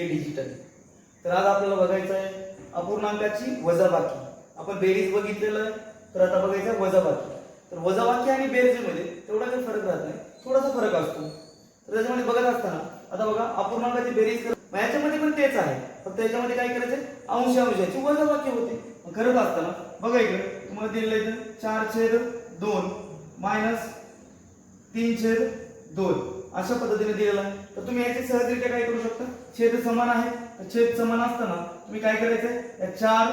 आहे डिजिटल तर आज आपल्याला बघायचं आहे अपूर्णांकाची वजाबाकी. आपण बेरीज बघितलेलं आहे तर आता बघायचं आहे वजाबाकी. तर वजाबाकी आणि बेरजेमध्ये तेवढा काही फरक राहत नाही थोडासा फरक असतो. तर त्याच्यामध्ये बघत असताना आता बघा अपूर्णांकाची बेरीज कर याच्यामध्ये पण तेच आहे. फक्त याच्यामध्ये काय करायचं अंश अंशाची वजाबाकी होते. खरंच करत असताना बघा इकडे तुम्हाला दिलेलं आहे इथं चार छेद दोन मायनस तीन छेद दोन. अशा पद्धतीने दिलेला आहे. तर तुम्ही याची सहजरित्या काय करू शकता? छेद समान आहे. छेद समान असताना तुम्ही काय करायचंय? या चार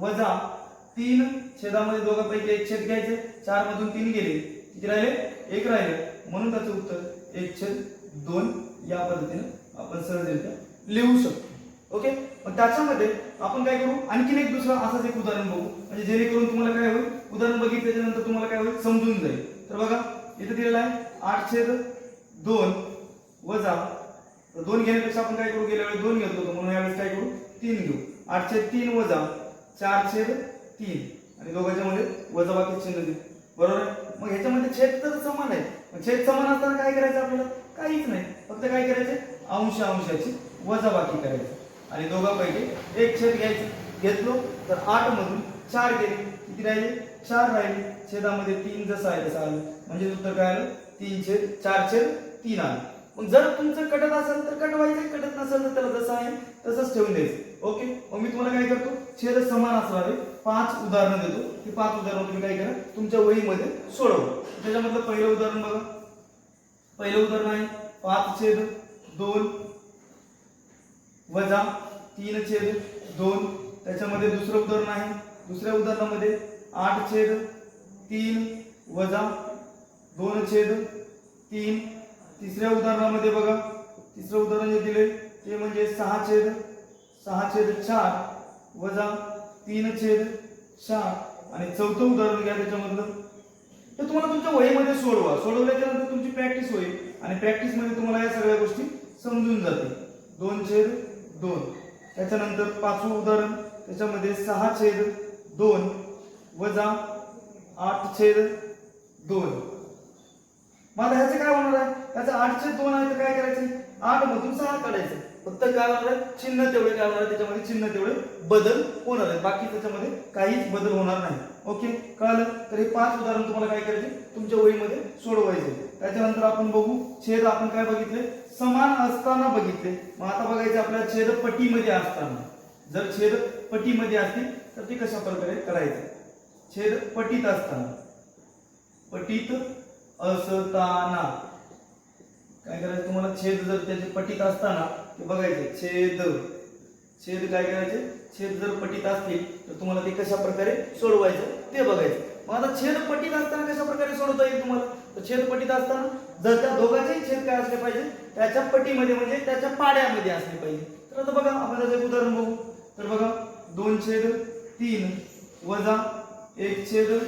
वजा तीन छेदामध्ये दोघांपैकी एक छेद घ्यायचे. चार मधून तीन गेले. किती राहिले? एक राहिले. म्हणून त्याचं उत्तर एक छेद दोन या पद्धतीने आपण सहजरित्या लिहू शकतो. ओके? मग त्याच्यामध्ये आपण काय करू? आणखीन एक दुसरं असंच एक उदाहरण बघू. म्हणजे जेणेकरून तुम्हाला काय होईल? उदाहरण बघितल्याच्या नंतर तुम्हाला काय होईल? समजून जाईल. तर बघा इथे दिलेलं आहे आठ छेद दोन वजा तर दोन घेण्यापेक्षा आपण काय करू? गेल्या वेळेस दोन घेत होतो म्हणून यावेळेस काय करू? तीन घेऊ. आठ छेद तीन वजा चार छेद तीन. आणि दोघांच्या मध्ये वजाबाकी चिन्ह देऊ बरोबर आहे? मग ह्याच्यामध्ये छेद तर समान आहे. मग छेद समान असताना काय करायचं आपल्याला? काहीच नाही. फक्त काय करायचे? अंश अंशाची वजाबाकी करायची. आणि दोघांपैकी एक छेद घ्यायचं. घेतलो तर आठ मधून चार गेले. किती राहिले? चार राहिले. छेदामध्ये तीन जसं आहे तसं आलं. म्हणजे उत्तर काय आलं? तीन छेद चार छेद तीन आलं. मग जर तुमचं कटत असेल तर कटवायचं कटत नसेल तर त्याला जसं आहे तसंच ठेवून द्यायचं. ओके? मग मी तुम्हाला काय करतो? छेद समान असणारे पाच उदाहरणं देतो. ती पाच उदाहरणं तुम्ही काय करा? तुमच्या वहीमध्ये सोडव. त्याच्यामधलं पहिलं उदाहरण बघा. पहिलं उदाहरण आहे पाच छेद दोन वजा तीन छेद दोन. त्याच्यामध्ये दुसरं उदाहरण आहे. दुसऱ्या उदाहरणामध्ये आठ छेद तीन वजा दोन छेद तीन. तिसऱ्या उदाहरणामध्ये बघा. तिसरं उदाहरण जे दिले ते म्हणजे सहा छेद सहा छेद चार वजा तीन छेद चार. आणि चौथं उदाहरण घ्या त्याच्यामधलं. ते तुम्हाला तुमच्या वहीमध्ये सोडवा. सोडवल्याच्या नंतर तुमची प्रॅक्टिस होईल. आणि प्रॅक्टिसमध्ये तुम्हाला या सगळ्या गोष्टी समजून जातील. दोन छेद दोन. त्याच्यानंतर पाचवं उदाहरण. त्याच्यामध्ये सहा छेद दोन वजा आठ छेद दोन. मग ह्याचं काय होणार आहे? त्याचं आठशे दोन आहे तर काय करायचं? आठ मधून सहा काढायचं. फक्त काय होणार आहे? चिन्ह तेवढे काय होणार आहे? त्याच्यामध्ये चिन्ह तेवढे बदल होणार आहे बाकी त्याच्यामध्ये काहीच बदल होणार नाही. ओके? कळलं? तर हे पाच उदाहरण तुम्हाला काय करायचे? तुमच्या वहीमध्ये सोडवायचे. त्याच्यानंतर आपण बघू छेद आपण काय बघितले? समान असताना बघितले. मग आता बघायचं आपल्याला छेद पटीमध्ये असताना. जर छेद पटीमध्ये असतील तर ते कशा प्रकारे करायचे? छेद पटीत असताना. पटीत असताना. काय करायचं? तुम्हाला छेद जर त्याचे पटीत असताना ते बघायचे. छेद. छेद काय करायचे? छेद जर पटीत असतील तर तुम्हाला ते कशा प्रकारे सोडवायचं ते बघायचं. मग आता छेद पटीत असताना कशा प्रकारे सोडवता येईल तुम्हाला? तर छेद पटीत असताना जर त्या दोघांचेही छेद काय असले पाहिजे त्याच्या पटीमध्ये म्हणजे त्याच्या पाड्यामध्ये असले पाहिजे. तर आता बघा आपण त्याचं एक उदाहरण बघू. तर बघा दोन छेद तीन. वजा एक छेद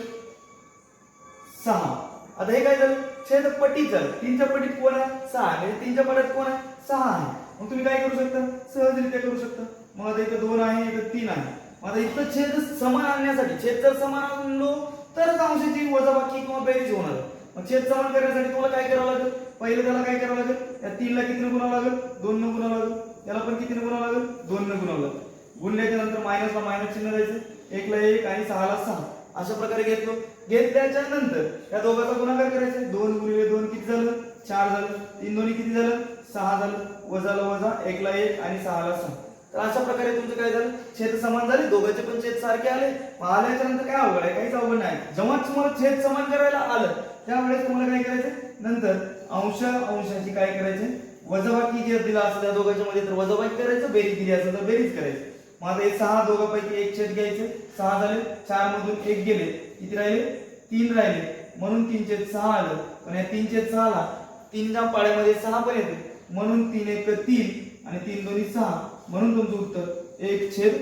सहा. आता हे काय झालं? छेद पटीत झालं. तीनच्या पटीत कोण आहे? सहा आहे. तीनच्या पटीत कोण आहे? सहा आहे. मग तुम्ही काय करू शकता? सहजरित्या करू शकता. मग आता इथं दोन आहे इथं तीन आहे. मग आता इथं छेद समान आणण्यासाठी छेद जर समान आणलो तरच अंशाची वजाबाकी किंवा बेरीज होणार. मग छेद समान करण्यासाठी तुम्हाला काय करावं लागेल? पहिलं त्याला काय करावं लागेल? या तीनला किती गुणावं लागेल? दोन न गुणावं लागेल. त्याला पण किती गुणावं लागेल? दोन न गुणावं लागेल. गुणल्याच्या नंतर मायनसला मायनस चिन्ह द्यायचं. एकला एक आणि सहाला सहा. अशा प्रकारे घेतलो. घेतल्याच्या नंतर या दोघांचा गुणाकार करायचा दोन गुणिले दोन किती झालं? चार झालं. तीन दोन्ही किती झालं? सहा झालं. वजाला वजा एकला एक आणि सहाला सहा. तर अशा प्रकारे तुमचं काय झालं? छेद समान झाले. दोघांचे पण छेद सारखे आले. आल्याच्यानंतर काय अवघड आहे? काहीच अवघड नाही. जेव्हा तुम्हाला छेद समान करायला आलं त्यावेळेस तुम्हाला काय करायचं नंतर अंश अंशाची काय करायचे वजाबाकी जर दिला असेल त्या दोघांच्या मध्ये? तर वजाबाकी करायचं बेरीज दिली असेल तर बेरीज करायचं. माझं हे सहा दोघांपैकी एक छेद घ्यायचे. सहा झाले चार मधून एक गेले. किती राहिले? तीन राहिले. म्हणून तीन छेद सहा आलं. पण या तीन छेद सहाला तीनच्या पाड्यामध्ये सहा पण येते. म्हणून तीन एक तीन आणि तीन दोन्ही सहा. म्हणून तुमचं उत्तर एक छेद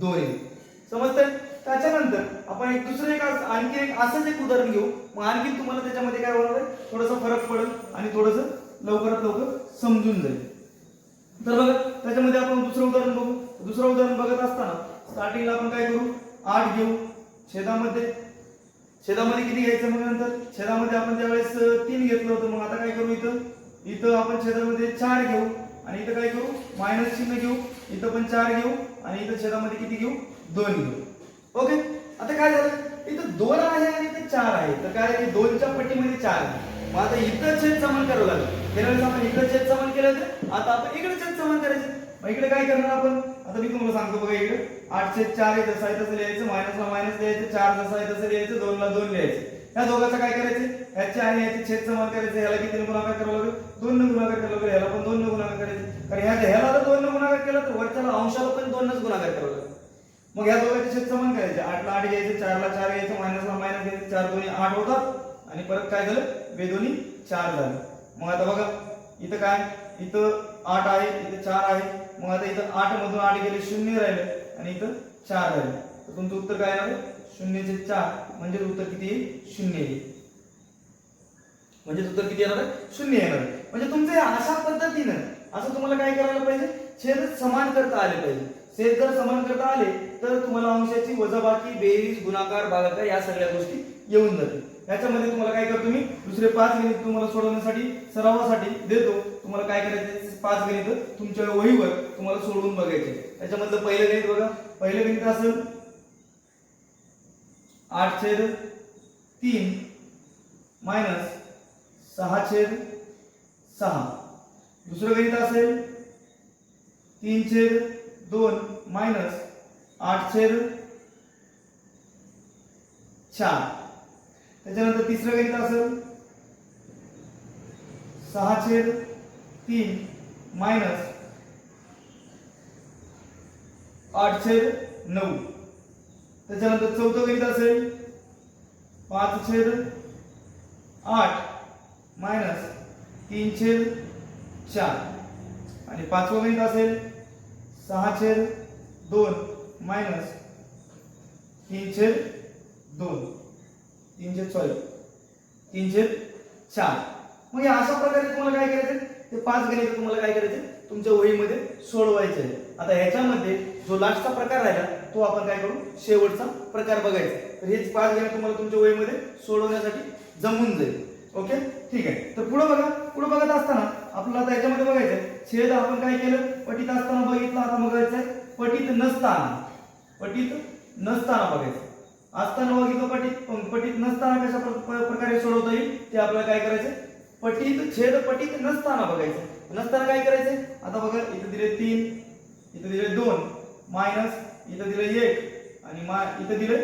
दोन येईल समजतंय? त्याच्यानंतर आपण एक दुसरं एक आणखी एक असंच एक उदाहरण घेऊ. मग आणखी तुम्हाला त्याच्यामध्ये काय होणार आहे? थोडासा फरक पडेल आणि थोडंसं लवकरात लवकर समजून जाईल. तर बघा त्याच्यामध्ये आपण दुसरं उदाहरण बघू. दुसरं उदाहरण बघत असताना स्टार्टिंगला आपण काय करू? आठ घेऊ. छेदामध्ये. छेदामध्ये किती घ्यायचं मग नंतर? छेदामध्ये आपण त्यावेळेस तीन घेतलं होतं मग आता काय करू इथं? इथं आपण छेदामध्ये चार घेऊ. आणि इथं काय करू? मायनस चिन्ह घेऊ. इथं पण चार घेऊ. आणि इथं छेदामध्ये किती घेऊ? दोन घेऊ. ओके? आता काय झालं? इथं दोन आहे आणि इथं चार आहे. तर काय आहे? दोनच्या पट्टीमध्ये चार आहे. मग आता इथं छेद समान करावं लागेल. गेल्या वेळेस आपण इथं छेद समान केलं तर आता आपण इकडे छेद समान करायचे. मग इकडे काय करणार आपण? आता मी तुम्हाला सांगतो बघा इकडे. आठ चार आहे जसं आहे तसं लिहायचं मायनसला मायनस लिहायचं चार जसं आहे तसं लिहायचं दोनला दोन लिहायचं. या दोघांचं काय करायचं? ह्याचे आणि याचे छेद समान करायचे ह्याला किती गुणाकार करावं लागेल? दोन न गुणाकार करावं लागेल ह्याला पण दोन न गुणाकार करायचे. कारण ह्या ह्याला जर दोन न गुणाकार केला तर वरच्याला अंशाला पण दोनच गुणाकार करावं लागेल. मग या दोघांचे छेद समान करायचे. आठला आठ घ्यायचे चारला चार घ्यायचं मायनसला मायनस घ्यायचे चार दोन्ही आठ होतात आणि परत काय झालं? वे दोन्ही चार झालं. मग आता बघा इथं काय? इथं आठ आहे इथं चार आहे. मग आता इथं आठ मधून आठ गेले शून्य राहिले. आणि इथं चार राहिले. तर तुमचं उत्तर काय येणार आहे? शून्यचे चार. म्हणजे उत्तर किती येईल? शून्य येईल. म्हणजे उत्तर किती येणार आहे? शून्य येणार म्हणजे तुमचे अशा पद्धतीनं असं तुम्हाला काय करायला पाहिजे? छेद समान करता आले पाहिजे. छेद जर समान करता आले तर तुम्हाला अंशाची वजाबाकी बेरीज गुणाकार भागाकार या सगळ्या गोष्टी येऊन जातील. याच्यामध्ये तुम्हाला काय करतो मी? दुसरे पाच गणित तुम्हाला सोडवण्यासाठी सरावासाठी देतो. तुम्हाला काय करायचे पाच गणित तुमच्या वहीवर तुम्हाला सोडवून बघायचे त्याच्यामधलं पहिलं गणित बघा. पहिलं गणित असेल आठ छेद तीन मायनस सहा छेद सहा. दुसरं गणित असेल तीन छेद दोन मायनस आठ छेद चार. त्याच्यानंतर तिसरं गणित असेल. सहा छेद तीन मायनस आठ छेद नऊ. त्याच्यानंतर चौथं गणित असेल. पाच छेद आठ मायनस तीन छेद चार. आणि पाचवं गणित असेल. सहा छेद दोन मायनस तीन छेद दोन. तीनशे छेद तीनशे चार. मग या अशा प्रकारे तुम्हाला काय करायचं ते पाच गणित तुम्हाला काय करायचे तुमच्या वहीमध्ये सोडवायचे आहे. आता ह्याच्यामध्ये जो लास्टचा प्रकार राहिला तो आपण काय करू? शेवटचा प्रकार बघायचा. तर हेच पाच गणित तुम्हाला तुमच्या वहीमध्ये सोडवण्यासाठी जमून जाईल. ओके? ठीक आहे. तर पुढे बघा. पुढे बघत असताना आपल्याला आता याच्यामध्ये बघायचंय. छेद आपण काय केलं? पटीत असताना बघितलं आता बघायचंय पटीत नसताना. पटीत नसताना बघायचं असताना बघितलं पटीत पण पटीत नसताना कशा प्र- प्रकारे सोडवता येईल ते आपल्याला काय करायचं पटीत छेद पटीत नसताना बघायचं नसताना काय करायचंय? आता बघा इथं दिले तीन इथं दिले दोन मायनस इथं दिले एक आणि मा इथं दिले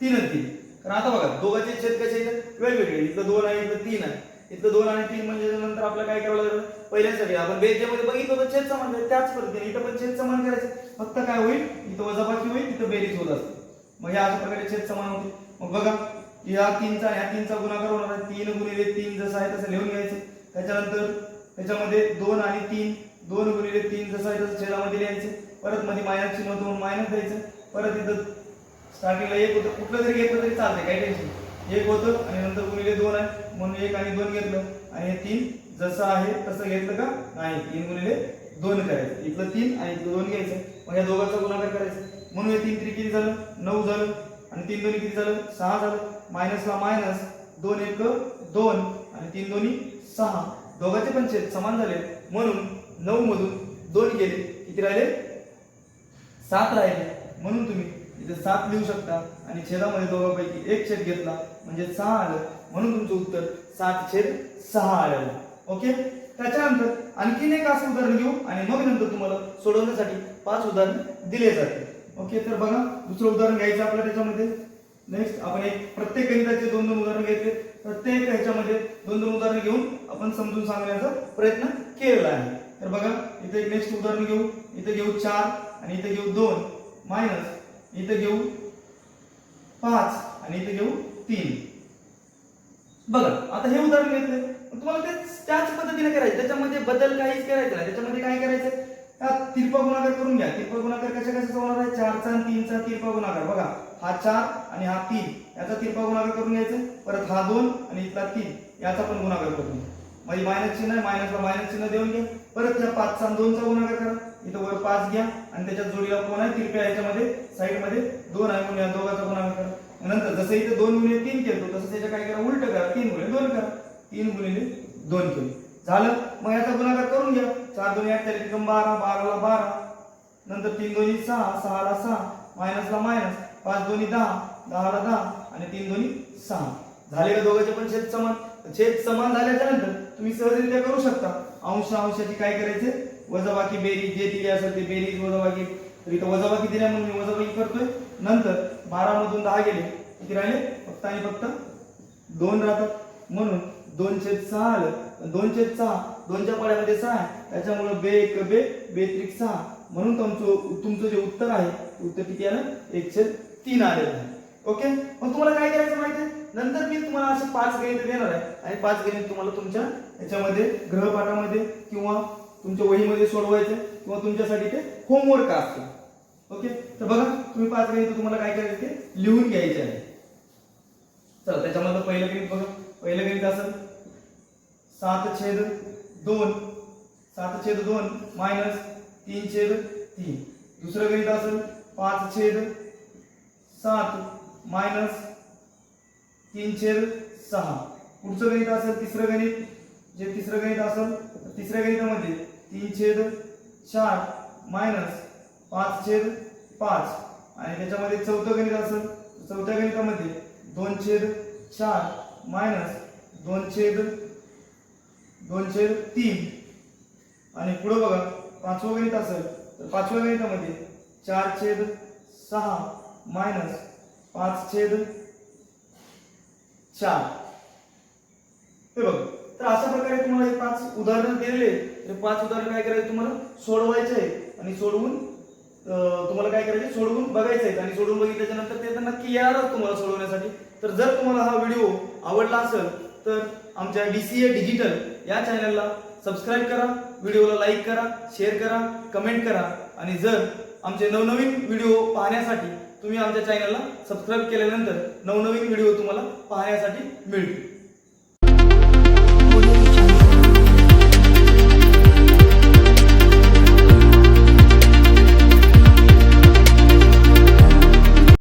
तीनच तीन. कारण आता बघा दोघांचे छेद कसे आहेत? वेगवेगळे इथं दोन आहे इथं तीन आहे. इथं दोन आणि तीन म्हणजे नंतर आपल्याला काय करावं लागलं? पहिल्यासाठी आपण बेरजेमध्ये बघितलं होतं छेद समान त्याच पद्धतीने इथं पण छेद समान करायचं. फक्त काय होईल? इथं वजाबाकी होईल इथं बेरीज होत असते. मग या अशा प्रकारे छेद समान होते. मग बघा या तीनचा ह्या तीनचा गुणाकार होणार आहे. तीन गुणिले तीन जसं आहे तसं लिहून घ्यायचं. त्याच्यानंतर त्याच्यामध्ये दोन आणि तीन दोन गुणिले तीन जसं आहे तसं छेदामध्ये लिहायचं. परत मध्ये मायनस चिन्ह दोन मायनस द्यायचं. परत इथं स्टार्टिंगला एक होतं. कुठलं जरी घेतलं तरी चालतंय काही टेन्शन एक होतं आणि नंतर गुणिले दोन आहे. म्हणून एक आणि दोन घेतलं. आणि हे तीन जसं आहे तसं घेतलं का? नाही. तीन गुणिले दोन करायचं. इथलं तीन आणि इथलं दोन घ्यायचं. मग या दोघांचा गुणाकार करायचा. म्हणून हे तीन तरी किती झालं? नऊ झालं. आणि तीन दोन्ही किती झालं? सहा झालं. मायनसला मायनस दोन एक दोन. आणि तीन दोन्ही सहा. दोघांचे पण छेद समान झाले. म्हणून नऊ मधून दोन गेले. किती राहिले? सात राहिले. म्हणून तुम्ही इथे सात लिहू शकता. आणि छेदामध्ये दोघांपैकी एक छेद घेतला. म्हणजे सहा आलं म्हणून तुमचं उत्तर सात छेद सहा आलेलं ओके? त्याच्यानंतर आणखीन एक असं उदाहरण घेऊ. आणि मग नंतर तुम्हाला सोडवण्यासाठी पाच उदाहरण दिले जाते ओके तर बघा दुसरं उदाहरण घ्यायचं आपलं त्याच्यामध्ये. नेक्स्ट आपण एक प्रत्येक गणिताचे दोन दोन उदाहरण घ्यायचे प्रत्येक ह्याच्यामध्ये दोन दोन उदाहरण घेऊन आपण समजून सांगण्याचा प्रयत्न केलेला आहे. तर बघा इथे एक नेक्स्ट उदाहरण घेऊ. इथे घेऊ चार आणि इथे घेऊ दोन. मायनस इथे घेऊ पाच आणि इथे घेऊ तीन. बघा आता हे उदाहरण घेतले. तुम्हाला ते त्याच पद्धतीने करायचं त्याच्यामध्ये बदल काहीच करायचं नाही. त्याच्यामध्ये काय करायचं तिरपा गुणाकार करून घ्या. तिरपा गुणाकार कशा कशाचा होणार आहे? चारचा आणि तीनचा तिरपा गुणाकार. बघा हा चार आणि हा तीन याचा तिरपा गुणाकार करून घ्यायचा. परत हा दोन आणि इथला तीन याचा पण गुणाकार करून घ्या. म्हणजे मायनस चिन्ह आहे. मायनसला मायनस चिन्ह देऊन घ्या. परत या पाचचा आणि दोनचा गुणाकार करा. इथं वर पाच घ्या आणि त्याच्या जोडीला कोण आहे? तिरप्या याच्यामध्ये साईडमध्ये दोन आहे. म्हणून या दोघांचा गुणाकार करा. नंतर जसं इथं दोन गुणिले तीन केलं तसं त्याच्या काय करा? उलट करा. तीन गुणिले दोन करा. तीन गुणिले दोन केले. झालं? मग याचा गुणाकार करून घ्या. चार दोन्ही आठ झाले बारा बाराला बारा. नंतर तीन दोन्ही सहा सहाला सहा. मायनसला मायनस. पाच दोन्ही दहा दहाला दहा. आणि तीन दोन्ही सहा. झाले का दोघांचे पण छेद समान छेद समान झाल्याच्यानंतर तुम्ही सहजरित्या करू शकता. अंश अंशाची काय करायचे? वजाबाकी बेरीज जे दिली असेल ते बेरीज वजाबाकी. तर इथं वजाबाकी दिल्या म्हणून मी वजाबाकी करतोय. नंतर बारा मधून दहा गेले. किती राहिले? फक्त आणि फक्त दोन राहतात. म्हणून दोन छेद सहा आलं दोन छेद सहा दोनच्या पाड्यामध्ये सहा आहे. त्याच्यामुळे बे एक बे बेत्रिक सहा. म्हणून तुमचं तुमचं जे उत्तर आहे उत्तर किती आलं? एक छेद तीन आलेलं आहे. ओके? मग तुम्हाला काय करायचं माहिती आहे? नंतर मी तुम्हाला असे पाच गणित देणार आहे. आणि पाच गणित तुम्हाला तुमच्या याच्यामध्ये ग्रहपाठामध्ये किंवा तुमच्या वहीमध्ये सोडवायचे किंवा तुमच्यासाठी ते होमवर्क असतं. ओके? तर बघा तुम्ही पाच गणित तुम्हाला काय करायचं? ते लिहून घ्यायचे आहे. चला त्याच्यामधलं पहिलं गणित बघा. पहिलं गणित असेल सात छेद दोन सात छेद दोन मायनस तीन छेद तीन. दुसरं गणित असेल पाच छेद सात मायनस तीन छेद सहा. पुढचं गणित असेल तिसरं गणित. जे तिसरं गणित असेल तर तिसऱ्या गणितामध्ये तीन छेद चार मायनस पाच छेद पाच. आणि त्याच्यामध्ये चौथं गणित असेल चौथ्या गणितामध्ये दोन छेद चार मायनस दोन छेद दोन तीन. आणि पुढं बघा पाचवं गणित असेल तर पाचव्या गणितामध्ये चार छेद सहा मायनस पाच छेद चार. हे बघ तर अशा प्रकारे तुम्हाला हे पाच उदाहरण दिलेले तर पाच उदाहरण काय करायचे तुम्हाला? सोडवायचे आहे आणि सोडवून तुम्हाला काय करायचे? सोडवून बघायचं आहे आणि सोडवून बघितल्याच्या नंतर ते तर नक्की येणारच तुम्हाला सोडवण्यासाठी. तर जर तुम्हाला हा व्हिडिओ आवडला असेल तर आमच्या डी सी ए डिजिटल या चॅनलला सबस्क्राईब करा व्हिडिओला लाईक करा शेअर करा कमेंट करा. आणि जर आमचे नवनवीन व्हिडिओ पाहण्यासाठी तुम्ही आमच्या चॅनलला सबस्क्राईब केल्यानंतर नवनवीन व्हिडिओ तुम्हाला पाहण्यासाठी मिळतील.